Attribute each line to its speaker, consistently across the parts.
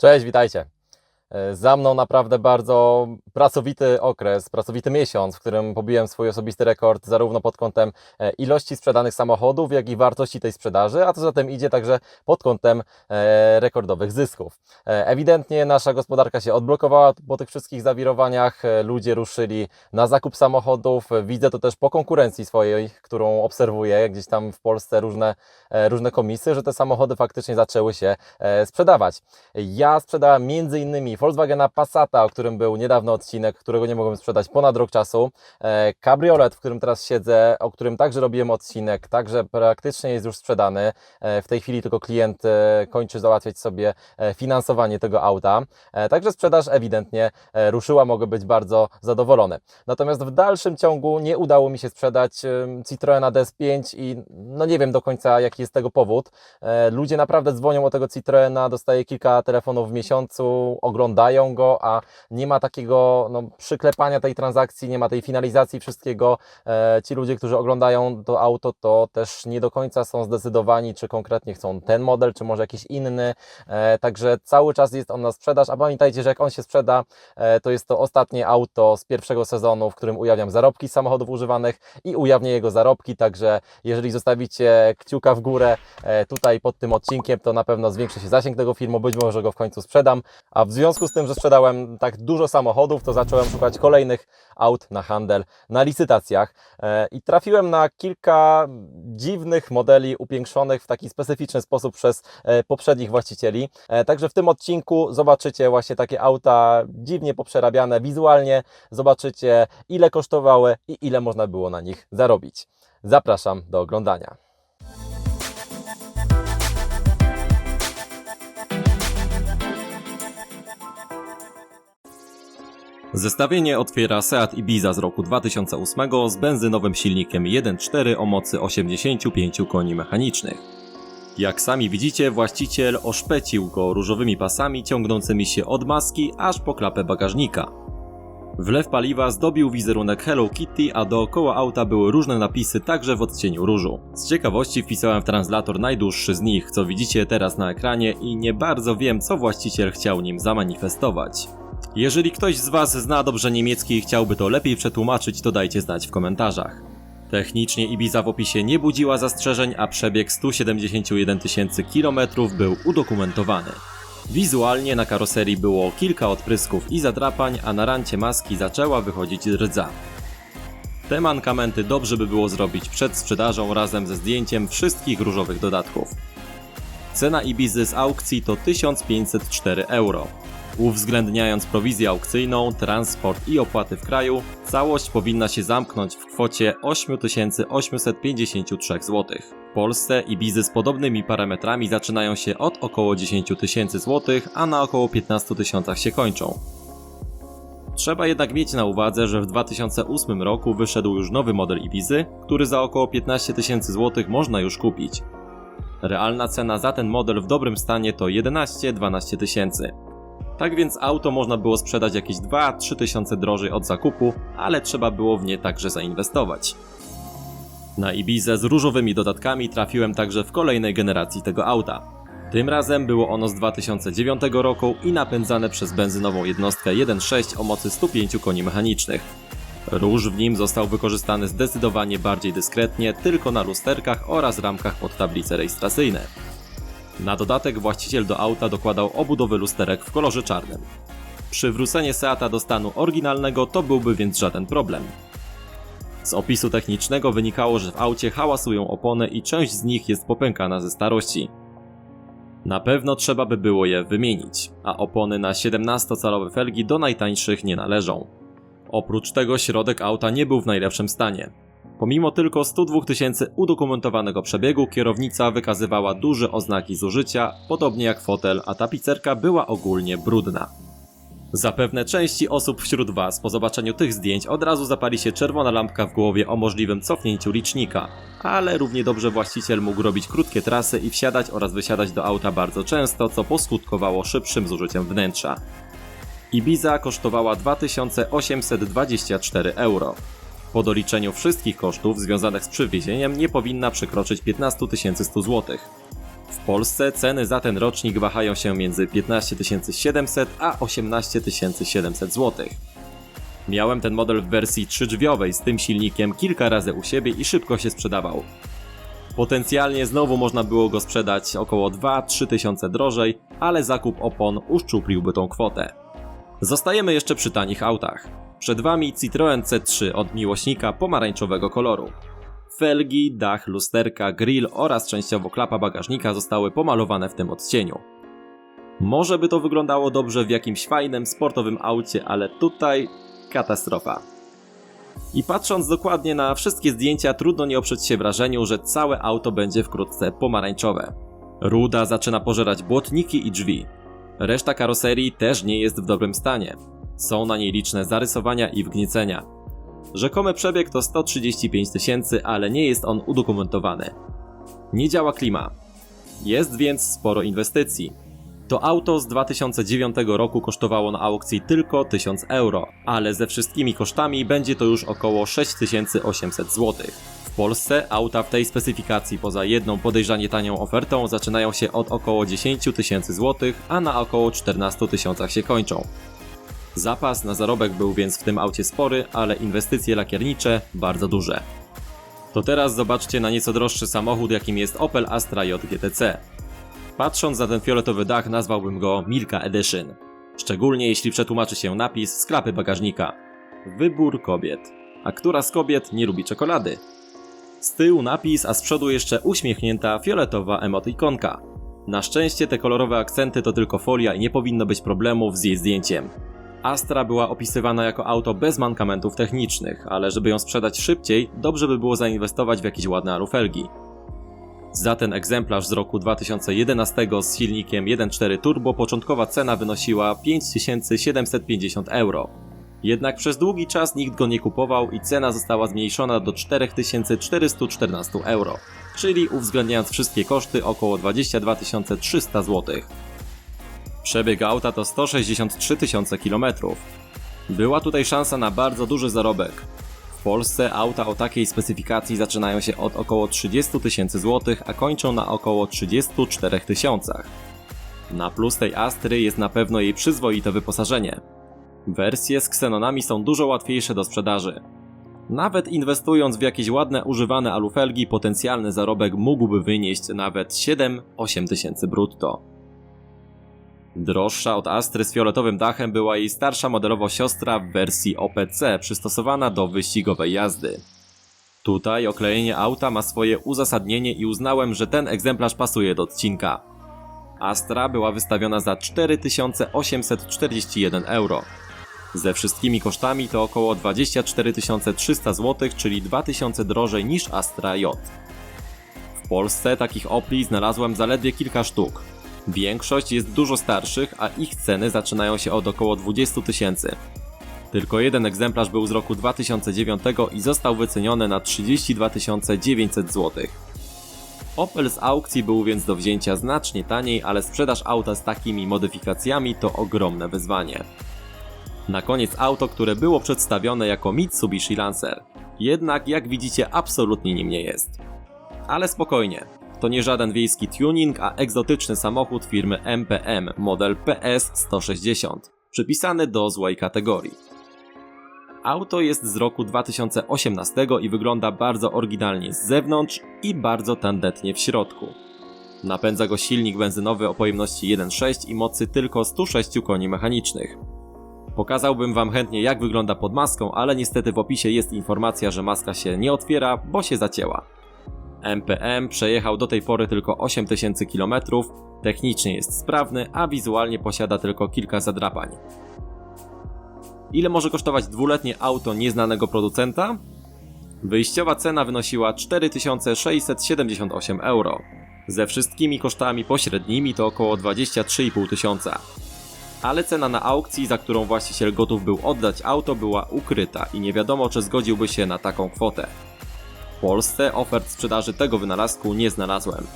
Speaker 1: Cześć, witajcie. E, Za mną naprawdę bardzo pracowity okres, pracowity miesiąc, w którym pobiłem swój osobisty rekord zarówno pod kątem e, ilości sprzedanych samochodów, jak i wartości tej sprzedaży, a co za tym idzie także pod kątem e, rekordowych zysków. Ewidentnie nasza gospodarka się odblokowała po tych wszystkich zawirowaniach, ludzie ruszyli na zakup samochodów. Widzę to też po konkurencji swojej, którą obserwuję gdzieś tam w Polsce różne, różne komisy, że te samochody faktycznie zaczęły się sprzedawać. Ja sprzedałem między innymi Volkswagena Passata, o którym był niedawno odcinek, którego nie mogłem sprzedać ponad rok czasu. E, Cabriolet, w którym teraz siedzę, o którym także robiłem odcinek, także praktycznie jest już sprzedany. E, W tej chwili tylko klient e, kończy załatwiać sobie finansowanie tego auta. Także sprzedaż ewidentnie ruszyła, mogę być bardzo zadowolony. Natomiast w dalszym ciągu nie udało mi się sprzedać Citroena DS5 i no nie wiem do końca jaki jest tego powód. Ludzie naprawdę dzwonią o tego Citroena, dostaję kilka telefonów w miesiącu, oglądają go, a nie ma takiego no, przyklepania tej transakcji, nie ma tej finalizacji wszystkiego. E, Ci ludzie, którzy oglądają to auto, to też nie do końca są zdecydowani, czy konkretnie chcą ten model, czy może jakiś inny. E, Także cały czas jest on na sprzedaż, a pamiętajcie, że jak on się sprzeda, e, to jest to ostatnie auto z pierwszego sezonu, w którym ujawniam zarobki samochodów używanych i ujawnię jego zarobki, także jeżeli zostawicie kciuka w górę e, tutaj pod tym odcinkiem, to na pewno zwiększy się zasięg tego filmu, być może go w końcu sprzedam, a w związku z tym, że sprzedałem tak dużo samochodów, to zacząłem szukać kolejnych aut na handel, na licytacjach e, i trafiłem na kilka dziwnych modeli upiększonych w taki specyficzny sposób przez e, poprzednich właścicieli. E, Także w tym odcinku zobaczycie właśnie takie auta dziwnie poprzerabiane wizualnie, zobaczycie ile kosztowały i ile można było na nich zarobić. Zapraszam do oglądania.
Speaker 2: Zestawienie otwiera Seat Ibiza z roku 2008 z benzynowym silnikiem 1.4 o mocy 85 koni mechanicznych. Jak sami widzicie, właściciel oszpecił go różowymi pasami ciągnącymi się od maski aż po klapę bagażnika. Wlew paliwa zdobił wizerunek Hello Kitty, a dookoła auta były różne napisy także w odcieniu różu. Z ciekawości wpisałem w translator najdłuższy z nich, co widzicie teraz na ekranie i nie bardzo wiem, co właściciel chciał nim zamanifestować. Jeżeli ktoś z Was zna dobrze niemiecki i chciałby to lepiej przetłumaczyć, to dajcie znać w komentarzach. Technicznie Ibiza w opisie nie budziła zastrzeżeń, a przebieg 171 tysięcy kilometrów był udokumentowany. Wizualnie na karoserii było kilka odprysków i zadrapań, a na rancie maski zaczęła wychodzić rdza. Te mankamenty dobrze by było zrobić przed sprzedażą razem ze zdjęciem wszystkich różowych dodatków. Cena Ibizy z aukcji to 1504 euro. Uwzględniając prowizję aukcyjną, transport i opłaty w kraju, całość powinna się zamknąć w kwocie 8853 zł. W Polsce Ibizy z podobnymi parametrami zaczynają się od około 10 tysięcy złotych, a na około 15 tysiącach się kończą. Trzeba jednak mieć na uwadze, że w 2008 roku wyszedł już nowy model Ibizy, który za około 15 tysięcy złotych można już kupić. Realna cena za ten model w dobrym stanie to 11-12 tysięcy. Tak więc auto można było sprzedać jakieś 2-3 tysiące drożej od zakupu, ale trzeba było w nie także zainwestować. Na Ibizę z różowymi dodatkami trafiłem także w kolejnej generacji tego auta. Tym razem było ono z 2009 roku i napędzane przez benzynową jednostkę 1.6 o mocy 105 koni mechanicznych. Róż w nim został wykorzystany zdecydowanie bardziej dyskretnie, tylko na lusterkach oraz ramkach pod tablice rejestracyjne. Na dodatek właściciel do auta dokładał obudowy lusterek w kolorze czarnym. Przywrócenie Seata do stanu oryginalnego to byłby więc żaden problem. Z opisu technicznego wynikało, że w aucie hałasują opony i część z nich jest popękana ze starości. Na pewno trzeba by było je wymienić, a opony na 17-calowe felgi do najtańszych nie należą. Oprócz tego środek auta nie był w najlepszym stanie. Pomimo tylko 102 tysięcy udokumentowanego przebiegu, kierownica wykazywała duże oznaki zużycia, podobnie jak fotel, a tapicerka była ogólnie brudna. Zapewne części osób wśród Was po zobaczeniu tych zdjęć od razu zapali się czerwona lampka w głowie o możliwym cofnięciu licznika, ale równie dobrze właściciel mógł robić krótkie trasy i wsiadać oraz wysiadać do auta bardzo często, co poskutkowało szybszym zużyciem wnętrza. Ibiza kosztowała 2824 euro. Po doliczeniu wszystkich kosztów związanych z przywiezieniem nie powinna przekroczyć 15 100 zł. W Polsce ceny za ten rocznik wahają się między 15 700 a 18 700 zł. Miałem ten model w wersji trzydrzwiowej z tym silnikiem kilka razy u siebie i szybko się sprzedawał. Potencjalnie znowu można było go sprzedać około 2-3 tysiące drożej, ale zakup opon uszczupliłby tą kwotę. Zostajemy jeszcze przy tanich autach. Przed Wami Citroen C3 od miłośnika pomarańczowego koloru. Felgi, dach, lusterka, grill oraz częściowo klapa bagażnika zostały pomalowane w tym odcieniu. Może by to wyglądało dobrze w jakimś fajnym, sportowym aucie, ale tutaj katastrofa. I patrząc dokładnie na wszystkie zdjęcia, trudno nie oprzeć się wrażeniu, że całe auto będzie wkrótce pomarańczowe. Ruda zaczyna pożerać błotniki i drzwi. Reszta karoserii też nie jest w dobrym stanie. Są na niej liczne zarysowania i wgniecenia. Rzekomy przebieg to 135 tysięcy, ale nie jest on udokumentowany. Nie działa klima. Jest więc sporo inwestycji. To auto z 2009 roku kosztowało na aukcji tylko 1000 euro, ale ze wszystkimi kosztami będzie to już około 6800 zł. W Polsce auta w tej specyfikacji poza jedną podejrzanie tanią ofertą zaczynają się od około 10 tysięcy złotych, a na około 14 tysiącach się kończą. Zapas na zarobek był więc w tym aucie spory, ale inwestycje lakiernicze bardzo duże. To teraz zobaczcie na nieco droższy samochód, jakim jest Opel Astra J GTC. Patrząc na ten fioletowy dach, nazwałbym go Milka Edition. Szczególnie jeśli przetłumaczy się napis z klapy bagażnika. Wybór kobiet. A która z kobiet nie lubi czekolady? Z tyłu napis, a z przodu jeszcze uśmiechnięta fioletowa emotikonka. Na szczęście te kolorowe akcenty to tylko folia i nie powinno być problemów z jej zdjęciem. Astra była opisywana jako auto bez mankamentów technicznych, ale żeby ją sprzedać szybciej, dobrze by było zainwestować w jakieś ładne alufelgi. Za ten egzemplarz z roku 2011 z silnikiem 1.4 turbo początkowa cena wynosiła 5750 euro. Jednak przez długi czas nikt go nie kupował i cena została zmniejszona do 4414 euro, czyli uwzględniając wszystkie koszty około 22 300 zł. Przebieg auta to 163 tysiące kilometrów. Była tutaj szansa na bardzo duży zarobek. W Polsce auta o takiej specyfikacji zaczynają się od około 30 tysięcy złotych, a kończą na około 34 tysiącach. Na plus tej Astry jest na pewno jej przyzwoite wyposażenie. Wersje z ksenonami są dużo łatwiejsze do sprzedaży. Nawet inwestując w jakieś ładne używane alufelgi, potencjalny zarobek mógłby wynieść nawet 7-8 tysięcy brutto. Droższa od Astry z fioletowym dachem była jej starsza modelowo siostra w wersji OPC, przystosowana do wyścigowej jazdy. Tutaj oklejenie auta ma swoje uzasadnienie i uznałem, że ten egzemplarz pasuje do odcinka. Astra była wystawiona za 4841 euro. Ze wszystkimi kosztami to około 24 300 zł, czyli 2000 drożej niż Astra J. W Polsce takich Opli znalazłem zaledwie kilka sztuk. Większość jest dużo starszych, a ich ceny zaczynają się od około 20 tysięcy. Tylko jeden egzemplarz był z roku 2009 i został wyceniony na 32 900 zł. Opel z aukcji był więc do wzięcia znacznie taniej, ale sprzedaż auta z takimi modyfikacjami to ogromne wyzwanie. Na koniec auto, które było przedstawione jako Mitsubishi Lancer. Jednak jak widzicie absolutnie nim nie jest. Ale spokojnie, to nie żaden wiejski tuning, a egzotyczny samochód firmy MPM, model PS160, przypisany do złej kategorii. Auto jest z roku 2018 i wygląda bardzo oryginalnie z zewnątrz i bardzo tandetnie w środku. Napędza go silnik benzynowy o pojemności 1.6 i mocy tylko 106 koni mechanicznych. Pokazałbym Wam chętnie jak wygląda pod maską, ale niestety w opisie jest informacja, że maska się nie otwiera, bo się zacięła. MPM przejechał do tej pory tylko 8000 km, technicznie jest sprawny, a wizualnie posiada tylko kilka zadrapań. Ile może kosztować dwuletnie auto nieznanego producenta? Wyjściowa cena wynosiła 4678 euro. Ze wszystkimi kosztami pośrednimi to około 23,5 tysiąca. Ale cena na aukcji, za którą właściciel gotów był oddać auto, była ukryta i nie wiadomo, czy zgodziłby się na taką kwotę. Polsce ofert sprzedaży tego wynalazku nie znalazłem.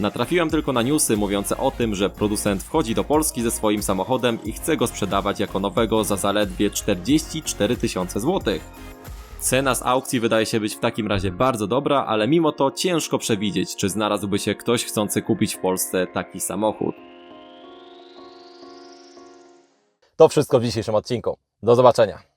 Speaker 2: Natrafiłem tylko na newsy mówiące o tym, że producent wchodzi do Polski ze swoim samochodem i chce go sprzedawać jako nowego za zaledwie 44 tysiące złotych. Cena z aukcji wydaje się być w takim razie bardzo dobra, ale mimo to ciężko przewidzieć, czy znalazłby się ktoś chcący kupić w Polsce taki samochód.
Speaker 1: To wszystko w dzisiejszym odcinku. Do zobaczenia.